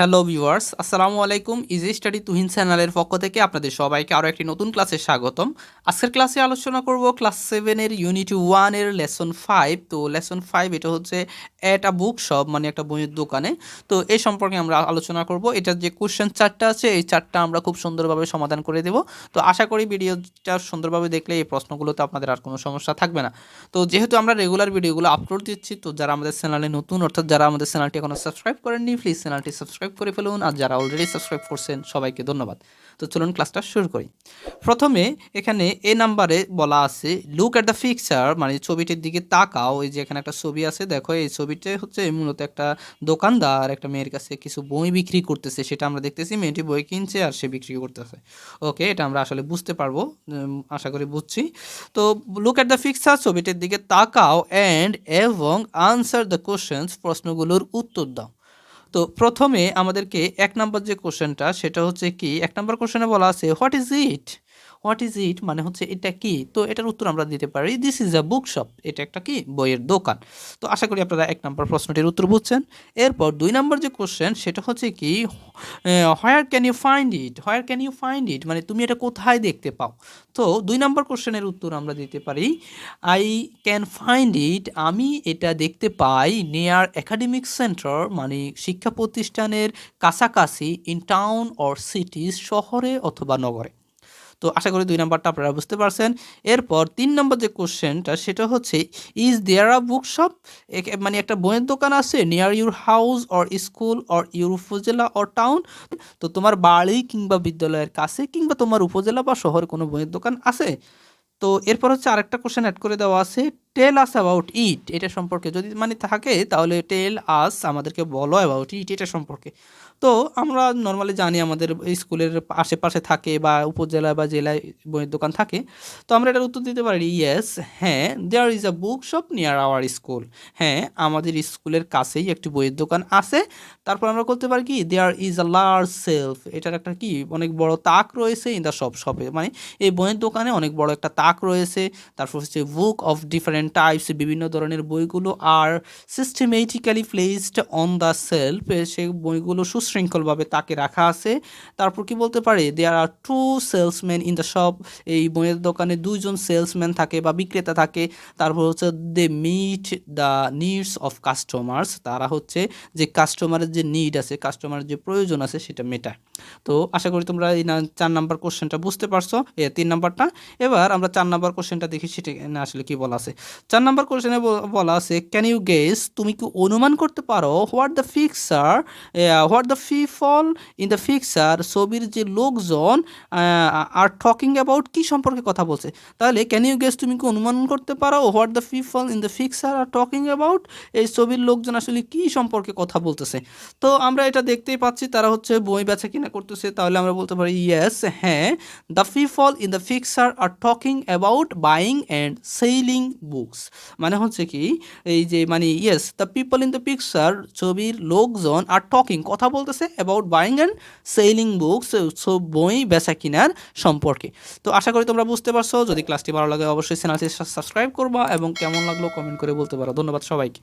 Hello viewers, আসসালামু আলাইকুম easy study Tuhin চ্যানেলের পক্ষ থেকে আপনাদের সবাইকে আরও একটি নতুন ক্লাসে স্বাগতম। আজকের ক্লাসে আলোচনা করব ক্লাস সেভেনের ইউনিট ওয়ানের লেসন ফাইভ তো লেসন ফাইভ এটা হচ্ছে একটা বুক শপ মানে একটা বইয়ের দোকানে। তো এই সম্পর্কে আমরা আলোচনা করব। এটার যে কোশ্চেন চারটা আছে, এই চারটা আমরা খুব সুন্দরভাবে সমাধান করে দেব। তো আশা করি ভিডিওটা সুন্দরভাবে দেখলে এই প্রশ্নগুলোতে আপনাদের আর কোনো সমস্যা থাকবে না। তো যেহেতু আমরা রেগুলার ভিডিওগুলো আপলোড দিচ্ছি, তো যারা আমাদের চ্যানেলে নতুন, অর্থাৎ যারা আমাদের চ্যানেলটি এখনও সাবস্ক্রাইব করেননি প্লিজ চ্যানেলটি সাবস্ক্রাইব করে ফেলুন আর যারা অলরেডি সাবস্ক্রাইব করছেন, সবাইকে ধন্যবাদ। তো চলুন ক্লাসটা শুরু করি। প্রথমে এখানে এ নাম্বারে বলা আছে লুক অ্যাট দ্য ফিক্সার মানে ছবিটির দিকে তাকাও। এই যে এখানে একটা ছবি আছে, দেখো, এই ছবিটা হচ্ছে মূলত একটা দোকানদার, একটা মেয়ের কাছে কিছু বই বিক্রি করতেছে। সেটা আমরা দেখতেছি, মেয়েটি বই কিনছে আর সে বিক্রি করতেছে। ওকে এটা আমরা আসলে বুঝতে পারব আশা করি বুঝছি। তো লুক অ্যাট দ্য ফিক্সার ছবিটির দিকে তাকাও অ্যান্ড এবং আনসার দ্য কোশ্চেন্স প্রশ্নগুলোর উত্তর দাও। তো প্রথমে আমাদেরকে এক নম্বর যে কোশ্চেনটা সেটা হচ্ছে কি, এক নম্বর কোশ্চেনে বলা আছে what is it what is it মানে হচ্ছে এটা কি? তো এটার উত্তর আমরা দিতে পারি this is a book shop এটা একটা কি? বইয়ের দোকান। তো আশা করি আপনারা এক নম্বর প্রশ্নটির উত্তর বুঝছেন। এরপর দুই নম্বর যে কোশ্চেন সেটা হচ্ছে কি where can you find it where can you find it মানে তুমি এটা কোথায় দেখতে পাও? তো দুই নম্বর কোশ্চেনের উত্তর আমরা দিতে পারি আই ক্যান ফাইন্ড ইট আমি এটা দেখতে পাই নিয়ার একাডেমিক সেন্টার মানে শিক্ষা প্রতিষ্ঠানের কাছাকাছি ইন টাউন অর সিটিজ শহরে অথবা নগরে। তো আশা করি দুই নাম্বারটা আপনারা বুঝতে পারছেন। এরপর তিন নম্বর যে কোশ্চেনটা, সেটা হচ্ছে is there a book shop মানে একটা বইয়ের দোকান আছে near your house or school or your upazila or town তো তোমার বাড়ি কিংবা বিদ্যালয়ের কাছে কিংবা তোমার উপজেলা বা শহরে কোনো বইয়ের দোকান আছে? তো এরপর হচ্ছে আরেকটা কোশ্চেন অ্যাড করে দেওয়া আছে টেল আস অ্যাবাউট ইট এটা সম্পর্কে। যদি মানে থাকে, তাহলে টেল আস আমাদেরকে বলো অ্যাবাউট ইট এটা সম্পর্কে। তো আমরা নর্মালি জানি আমাদের স্কুলের আশেপাশে থাকে বা উপজেলা বা জেলায় বইয়ের দোকান থাকে। তো আমরা এটার উত্তর দিতে পারি ইয়েস হ্যাঁ there is a book shop near our school হ্যাঁ আমাদের স্কুলের কাছেই একটি বইয়ের দোকান আছে। তারপর আমরা করতে পারি কি there is a large shelf এটার একটা কি, অনেক বড় তাক রয়েছে ইন দ্য শপ শপে মানে এই বইয়ের দোকানে অনেক বড় একটা তাক রয়েছে। তারপর হচ্ছে বুক অফ ডিফারেন্ট টাইপস বিভিন্ন ধরনের বইগুলো আর systematically placed on the shelf সেই বইগুলো সুশৃঙ্খলভাবে তাকে রাখা আছে। তারপর কি বলতে পারে? There are two salesman in the shop এই বইয়ের দোকানে দুইজন সেলসম্যান থাকে বা বিক্রেতা থাকে। তারপর হচ্ছে they meet the needs of customers তারা হচ্ছে যে কাস্টমারের যে নিড আছে কাস্টমারের যে প্রয়োজন আছে, সেটা মেটায় তো আশা করি তোমরা এই চার নাম্বার কোশ্চেনটা বুঝতে পারছ। এ তিন নাম্বারটা। এবার আমরা চার নাম্বার কোশ্চেনটা দেখি, সেটা আসলে কি বলা আছে? চার নাম্বার কোশ্চেনে বলা আছে ক্যান ইউ গেস তুমি কি অনুমান করতে পারো what the fixer what the fee fall in the fixer ছবির যে লোকজন আর টকিং অ্যাবাউট কি সম্পর্কে কথা বলছে? তাহলে ক্যান ইউ গেস তুমি কি অনুমান করতে পারো what the fee fall in the fixer are talking about এই ছবির লোকজন আসলে কি সম্পর্কে কথা বলতেছে? তো আমরা এটা দেখতেই পাচ্ছি তারা হচ্ছে বই বেচা কিনা করতেছে। তাহলে আমরা বলতে পারি ইয়েস হ্যাঁ the people in the fixer are talking about buying and selling books মানে হচ্ছে কি, এই যে মানে yes the people in the picture ছবির লোকজন আর টকিং কথা বলতেছে about buying and selling books বই বেচা কিনার সম্পর্কে। তো আশা করি তোমরা বুঝতে পারছ, যদি ক্লাসটি ভালো লাগে অবশ্যই চ্যানেলটি সাবস্ক্রাইব করবা এবং কেমন লাগল কমেন্ট করে বলতে পারো। ধন্যবাদ সবাইকে।